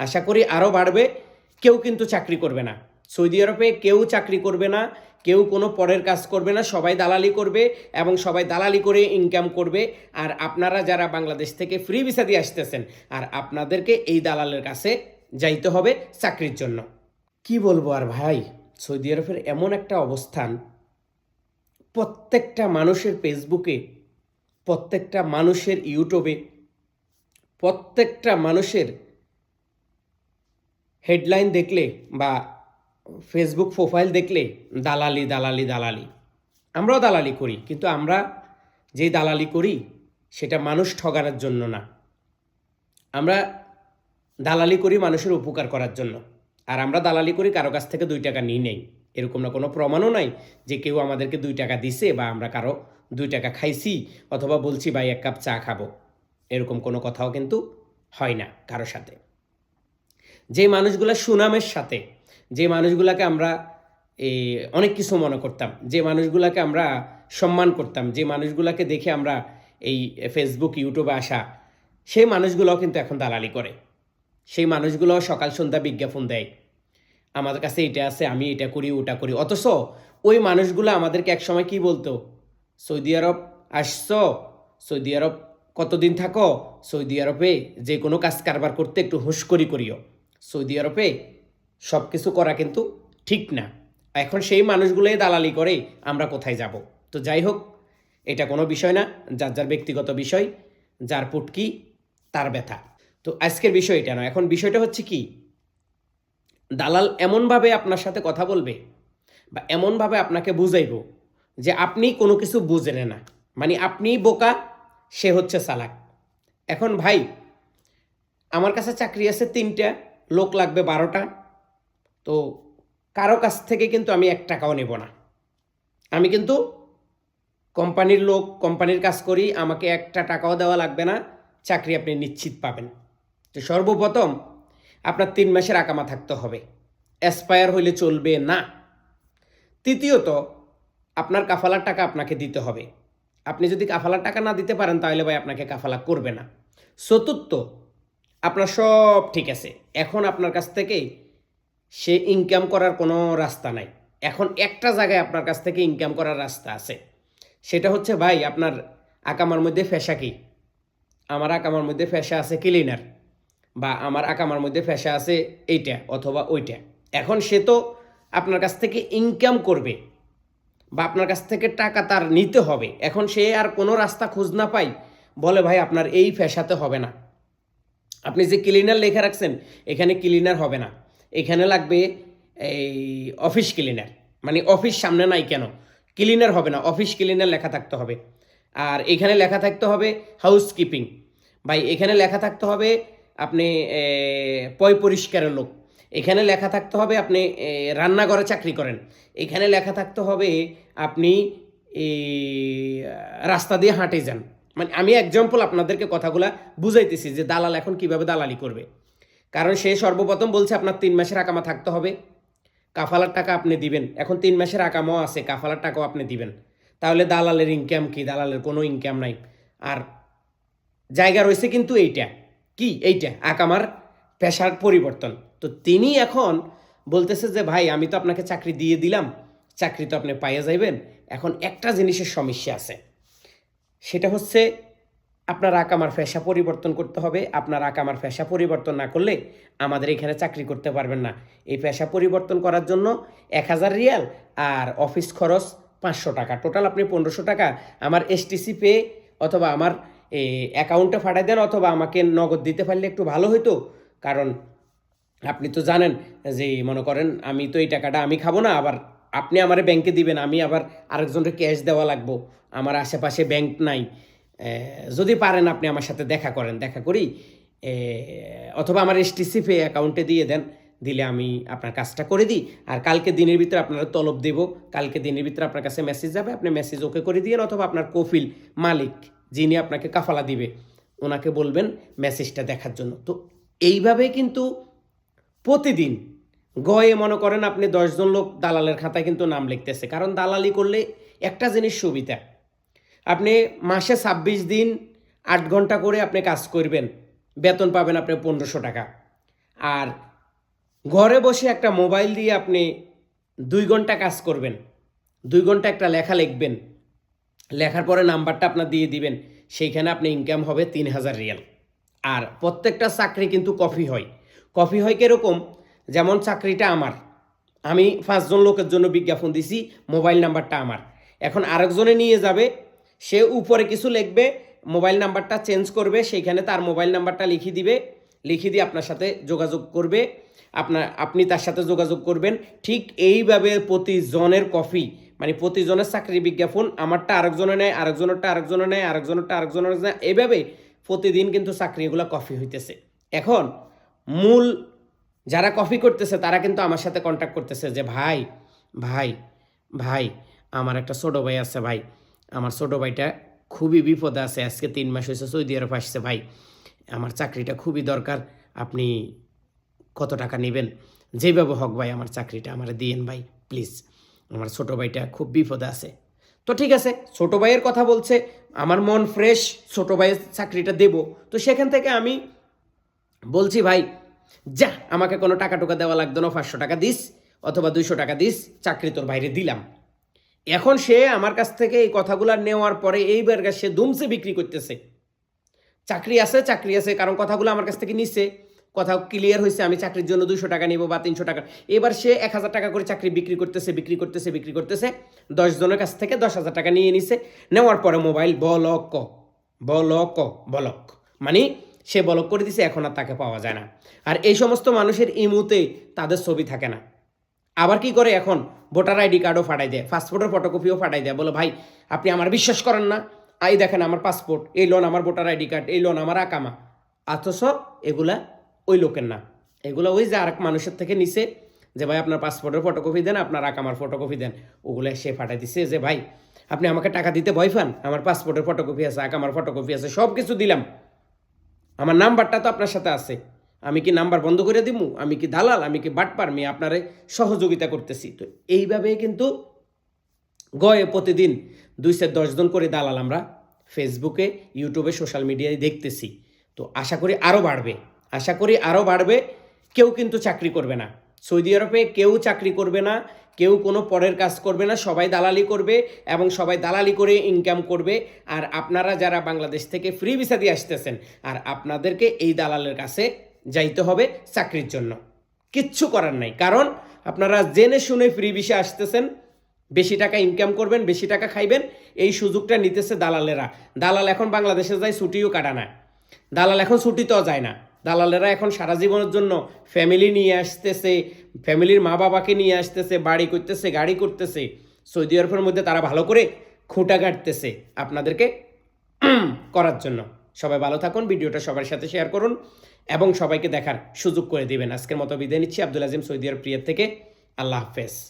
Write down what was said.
আশা করি আরও বাড়বে। কেউ কিন্তু চাকরি করবে না। সৌদি আরবে কেউ চাকরি করবে না, কেউ কোনো পরের কাজ করবে না, সবাই দালালি করবে এবং সবাই দালালি করে ইনকাম করবে। আর আপনারা যারা বাংলাদেশ থেকে ফ্রি ভিসা দিয়ে আসতেছেন, আর আপনাদেরকে এই দালালের কাছে যাইতে হবে চাকরির জন্য। কি বলব আর ভাই, সৌদি আরবের এমন একটা অবস্থান, প্রত্যেকটা মানুষের ফেসবুকে, প্রত্যেকটা মানুষের ইউটিউবে, প্রত্যেকটা মানুষের হেডলাইন দেখলে বা ফেসবুক প্রোফাইল দেখলে, দালালি দালালি দালালি। আমরাও দালালি করি, কিন্তু আমরা যে দালালি করি, সেটা মানুষ ঠগানোর জন্য না। আমরা দালালি করি মানুষের উপকার করার জন্য। আর আমরা দালালি করি কারও কাছ থেকে দুই টাকা নিই নেই। এরকম না, কোনো প্রমাণও নাই যে কেউ আমাদেরকে দুই টাকা দিছে বা আমরা কারও দুই টাকা খাইছি অথবা বলছি, ভাই, এক কাপ চা খাব। এরকম কোনো কথাও কিন্তু হয় না কারও সাথে। যে মানুষগুলো সুনামের সাথে যে মানুষগুলাকে আমরা এ, অনেক কিছু মনে করতাম যে মানুষগুলাকে আমরা সম্মান করতাম যে মানুষগুলাকে দেখে আমরা এই ফেসবুক ইউটিউবে আসা সেই মানুষগুলোও কিন্তু এখন দালালি করে। সেই মানুষগুলোও সকাল সন্ধ্যা বিজ্ঞাপন দেয়। আমাদের কাছে এটা আছে আমি এটা করি ওটা করি। অথচ ওই মানুষগুলো আমাদেরকে একসময় কি বলতো? সৌদি আরব আসছ সৌদি আরব কতদিন থাকো? সৌদি আরবে যে কোনো কাজ কারবার করতে একটু হুঁশকরি করিও। সৌদি আরবে সব কিছু করা কিন্তু ঠিক না। এখন সেই মানুষগুলোই দালালি করে আমরা কোথায় যাব? তো যাই হোক, এটা কোনো বিষয় না, যার যার ব্যক্তিগত বিষয়, যার পুটকি তার ব্যথা। তো আজকের বিষয় এটা নয়, এখন বিষয়টা হচ্ছে কি, দালাল এমনভাবে আপনার সাথে কথা বলবে বা এমনভাবে আপনাকে বুঝাইব যে আপনি কোনো কিছু বুঝেন না। মানে আপনি বোকা, সে হচ্ছে সালাক এখন ভাই, আমার কাছে চাকরি আছে তিনটা লোক লাগবে বারোটা, তো কারও কাছ থেকে কিন্তু আমি এক টাকাও নেব না। আমি কিন্তু কোম্পানির লোক, কোম্পানির কাজ করি, আমাকে একটা টাকাও দেওয়া লাগবে না, চাকরি আপনি নিশ্চিত পাবেন। তো সর্বপ্রথম আপনার তিন মাসের আকামা থাকতে হবে অ্যাসপায়ার হইলে চলবে না। তৃতীয়ত, আপনার কাফালার টাকা আপনাকে দিতে হবে। আপনি যদি কাফালার টাকা না দিতে পারেন, তাহলে ভাই আপনাকে কাফালা করবে না। চতুর্থ আপনার সব ঠিক আছে। এখন আপনার কাছ থেকে সে ইনকাম করার কোনো রাস্তা নাই। এখন একটা জায়গায় আপনার কাছ থেকে ইনকাম করার রাস্তা আছে। সেটা হচ্ছে ভাই, আপনার আকামার মধ্যে ফেসা কি? আমার আকামার মধ্যে ফেসা আছে ক্লিনার বা আমার আকামার মধ্যে ফেসা আছে এইটা অথবা ওইটা। এখন সে তো আপনার কাছ থেকে ইনকাম করবে বা আপনার কাছ থেকে টাকা তার নিতে হবে। এখন সে আর কোনো রাস্তা খোঁজ না পাই, বলে ভাই, আপনার এই ফেসাতে হবে না। আপনি যে ক্লিনার লেখা রাখছেন, এখানে ক্লিনার হবে না। এখানে লাগবে এই অফিস ক্লিনার মানে অফিস সামনে নাই কেন? ক্লিনার হবে না অফিস ক্লিনার লেখা থাকতে হবে। আর এখানে লেখা থাকতে হবে হাউস কিপিং ভাই, এখানে লেখা থাকতে হবে আপনি পয় পরিষ্কারের লোক। এখানে লেখা থাকতে হবে আপনি রান্নাঘরে চাকরি করেন। এখানে লেখা থাকতে হবে আপনি রাস্তা দিয়ে হাঁটে যান। মানে আমি এক্সাম্পল আপনাদেরকে কথাগুলা বুঝাইতেছি যে দালাল এখন কীভাবে দালালি করবে। কারণ সে সর্বপ্রথম বলছে, আপনার তিন মাসের আকামা থাকতে হবে। কাফালার টাকা আপনি দিবেন। এখন তিন মাসের আকামাও আছে, কাফালার টাকাও আপনি দিবেন। তাহলে দালালের ইনকাম কি? দালালের কোনো ইনকাম নাই। আর জায়গা রয়েছে কিন্তু এইটা। কি? এইটা, আকামার পেশার পরিবর্তন। তো তিনি এখন বলতেছে যে, ভাই, আমি তো আপনাকে চাকরি দিয়ে দিলাম। চাকরি তো আপনি পাইয়ে যাইবেন। এখন একটা জিনিসের সমস্যা আছে। সেটা হচ্ছে আপনার আকামার পেশা পরিবর্তন করতে হবে। আপনার আকামার পেশা পরিবর্তন না করলে আমাদের এখানে চাকরি করতে পারবেন না। এই পেশা পরিবর্তন করার জন্য এক হাজার রিয়াল আর অফিস খরচ পাঁচশো টাকা। টোটাল আপনি পনেরোশো টাকা আমার এসটিসি পে অথবা আমার অ্যাকাউন্টে পাঠাই দেন অথবা আমাকে নগদ দিতে পারলে একটু ভালো হতো কারণ আপনি তো জানেন যে মনে করেন আমি তো এই টাকাটা আমি খাব না, আবার আপনি আমার ব্যাংকে দিবেন, আমি আবার আরেকজনকে ক্যাশ দেওয়া লাগবো। আমার আশেপাশে ব্যাংক নাই। যদি পারেন আপনি আমার সাথে দেখা করেন। দেখা করি অথবা আমার এসটিসি পে অ্যাকাউন্টে দিয়ে দেন, দিলে আমি আপনার কাজটা করে দিই। আর কালকে দিনের ভিতরে আপনারা তলব দেব। কালকে দিনের ভিতরে আপনার কাছে মেসেজ যাবে, আপনি মেসেজ ওকে করে দিয়েন অথবা আপনার কফিল মালিক, যিনি আপনাকে কাফালা দিবে, ওনাকে বলবেন মেসেজটা দেখার জন্য। তো এইভাবে কিন্তু প্রতিদিন গয়ে মনে করেন আপনি দশজন লোক দালালের খাতায় কিন্তু নাম লিখতেছে। কারণ দালালি করলে একটা জিনিস সুবিধা। আপনি মাসে ছাব্বিশ দিন আট ঘণ্টা করে আপনি কাজ করবেন। বেতন পাবেন আপনি পনেরোশো টাকা। আর ঘরে বসে একটা মোবাইল দিয়ে আপনি দুই ঘণ্টা কাজ করবেন। দুই ঘণ্টা একটা লেখা লিখবেন। লেখার পরে নাম্বারটা আপনার দিয়ে দিবেন। সেইখানে আপনি ইনকাম হবে তিন হাজার রিয়াল। আর প্রত্যেকটা চাকরি কিন্তু কফি হয়। কফি হয় কীরকম? যেমন চাকরিটা আমার। আমি পাঁচজন লোকের জন্য বিজ্ঞাপন দিছি, মোবাইল নাম্বারটা আমার। এখন আরেকজনে নিয়ে যাবে, সে উপরে কিছু লিখবে, মোবাইল নাম্বারটা চেঞ্জ করবে, সেইখানে তার মোবাইল নাম্বারটা লিখে দিবে, লিখে দিয়ে আপনার সাথে যোগাযোগ করবে। আপনার, আপনি তার সাথে যোগাযোগ করবেন। ঠিক এইভাবে প্রতিজনের কফি মানে প্রতিজনের চাকরি বিজ্ঞাপন, আমারটা আরেকজনে নেয়, আরেকজনেরটা আরেকজনে নেয়, আরেকজনেরটা আরেকজনের নেয় এইভাবে প্রতিদিন কিন্তু চাকরিগুলো কফি হইতেছে। এখন মূল যারা কফি করতেছে, তারা কিন্তু আমার সাথে কন্ট্যাক্ট করতেছে যে, ভাই ভাই ভাই, আমার একটা ছোটো ভাই আছে ভাই, আমার ছোটো ভাইটা খুবই বিপদে আছে, আজকে তিন মাস হয়েছে সৌদি আরব আসছে ভাই, আমার চাকরিটা খুবই দরকার, আপনি কত টাকা নেবেন? যেভাবে হোক ভাই, আমার চাকরিটা আমার দিয়েন ভাই প্লিজ আমার ছোটো ভাইটা খুব বিপদে আছে। তো ঠিক আছে, ছোটো ভাইয়ের কথা বলছে, আমার মন ফ্রেশ ছোটো ভাইয়ের চাকরিটা দেব। তো সেখান থেকে আমি বলছি, ভাই যা, আমাকে কোনো টাকা টুকা দেওয়া লাগতো না, পাঁচশো টাকা দিস, অথবা দুইশো টাকা দিস, চাকরি তোর বাইরে দিলাম। এখন সে আমার কাছ থেকে এই কথাগুলো নেওয়ার পরে এইবার সে দুমসে বিক্রি করতেছে। চাকরি আছে চাকরি আছে, কারণ কথাগুলো আমার কাছ থেকে নিচ্ছে কথা ক্লিয়ার হয়েছে, আমি চাকরির জন্য দুশো টাকা নিব বা তিনশো টাকা। এবার সে এক হাজার টাকা করে চাকরি বিক্রি করতেছে বিক্রি করতেছে বিক্রি করতেছে। দশ জনের কাছ থেকে দশ হাজার টাকা নিয়ে নিছে। নেওয়ার পরে মোবাইল বলক বলক বলক। মানে সে বলক করে দিছে, এখন আর তাকে পাওয়া যায় না। আর এই সমস্ত মানুষের ইমুতে তাদের ছবি থাকে না। আবার কি করে এখন? ভোটার আইডি কার্ডও ফাটাই দেয়, পাসপোর্টের ফটোকপিও ফাটাই দেয়, বলে, ভাই, আপনি আমার বিশ্বাস করেন না। আই দেখেন আমার পাসপোর্ট, এই লোন আমার ভোটার আইডি কার্ড, এই লোন আমার আকামা। অথচ এগুলা ওই লোকের না। এগুলো ওই যে আরেক মানুষের থেকে নিছে যে, ভাই, আপনার পাসপোর্টের ফটোকপি দেন, আপনার আকামার ফটোকপি দেন। ওগুলো সে ফাটাই দিছে যে, ভাই, আপনি আমাকে টাকা দিতে ভয় পান? আমার পাসপোর্টের ফটোকপি আছে, আকামার ফটোকপি আছে সব কিছু দিলাম। আমার নাম্বারটা তো আপনার সাথে আছে। আমি কি নাম্বার বন্ধ করে দিব আমি কি দালাল? আমি কি বাটপার? মেয়ে আপনারে সহযোগিতা করতেছি। তো এইভাবে কিন্তু গয়ে প্রতিদিন দুই দুইশো দশজন করে দালাল আমরা ফেসবুকে ইউটিউবে সোশ্যাল মিডিয়ায় দেখতেছি। তো আশা করি আরও বাড়বে। আশা করি আরও বাড়বে। কেউ কিন্তু চাকরি করবে না। সৌদি আরবে কেউ চাকরি করবে না, কেউ কোনো পরের কাজ করবে না, সবাই দালালি করবে এবং সবাই দালালি করে ইনকাম করবে। আর আপনারা যারা বাংলাদেশ থেকে ফ্রি ভিসা দিয়ে আসতেছেন, আর আপনাদেরকে এই দালালের কাছে যাইতে হবে চাকরির জন্য। কিচ্ছু করার নাই। কারণ আপনারা জেনে শুনে ফ্রি ভিসা আসতেছেন, বেশি টাকা ইনকাম করবেন, বেশি টাকা খাইবেন, এই সুযোগটা নিতেছে দালালেরা। দালাল এখন বাংলাদেশে যায়, ছুটিও কাটা না। দালাল এখন ছুটিতেও যায় না। দালালেরা এখন সারা জীবনের জন্য ফ্যামিলি নিয়ে আসতেছে ফ্যামিলির মা বাবাকে নিয়ে আসতেছে, বাড়ি করতেছে, গাড়ি করতেছে। সৌদি আরবের মধ্যে তারা ভালো করে খুঁটা কাটতেছে আপনাদেরকে করার জন্য। সবাই ভালো থাকুন, ভিডিওটা সবার সাথে শেয়ার করুন এবং সবাইকে দেখার সুযোগ করে দিবেন। আজকের মতো বিদায় নিচ্ছি, আব্দুল আজিম সৌদি আরব প্রিয়ার থেকে। আল্লাহ হাফেজ।